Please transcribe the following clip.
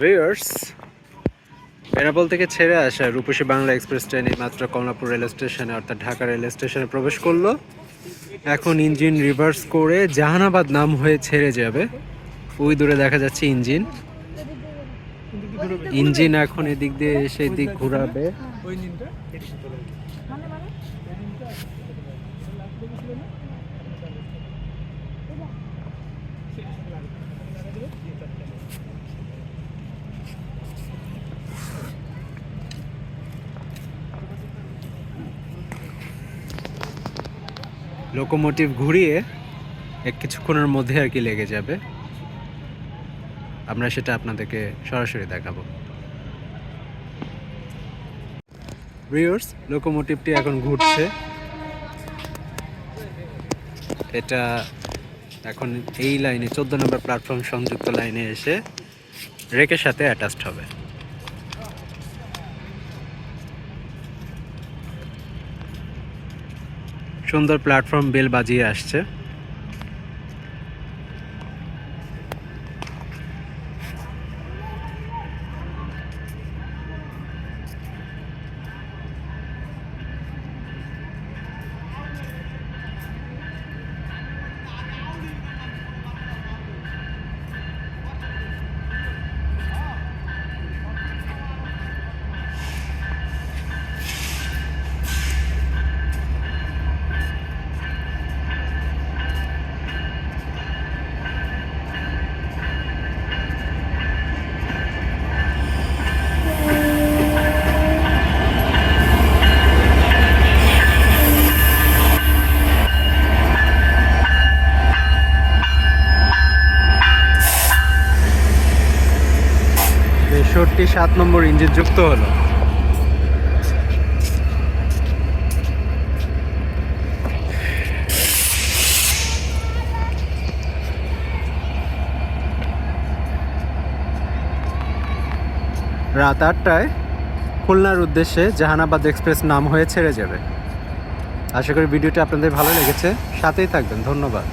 Viewers Benapole থেকে ছেড়ে আসা রূপসী বাংলা এক্সপ্রেস ট্রেন মাত্র কমলাপুর রেল স্টেশনে, অর্থাৎ ঢাকা রেল স্টেশনে প্রবেশ করল। এখন ইঞ্জিন রিভার্স করে জাহানাবাদ নাম হয়ে ছেড়ে যাবে। ওই দূরে দেখা যাচ্ছে ইঞ্জিন। ইঞ্জিন এখন এদিক দিয়ে সেই দিক ঘোরাবে। লোকোমোটিভ ঘুরিয়ে এক কিছুক্ষণের মধ্যে আর কি লেগে যাবে। আমরা সেটা আপনাদেরকে সরাসরি দেখাবো। রিওর্স লোকোমোটিভটি এখন ঘুরছে। এটা এখন এই লাইনে, চোদ্দ নম্বর প্ল্যাটফর্ম সংযুক্ত লাইনে এসে রেকের সাথে অ্যাটাচড হবে। সুন্দর প্ল্যাটফর্ম বেল বাজিয়ে আসছে। তেষট্টি সাত নম্বর ইঞ্জিন যুক্ত হলো। রাত আটটায় খুলনার উদ্দেশ্যে জাহানাবাদ এক্সপ্রেস নাম হয়ে ছেড়ে যাবে। আশা করি ভিডিওটি আপনাদের ভালো লেগেছে। সাথেই থাকবেন। ধন্যবাদ।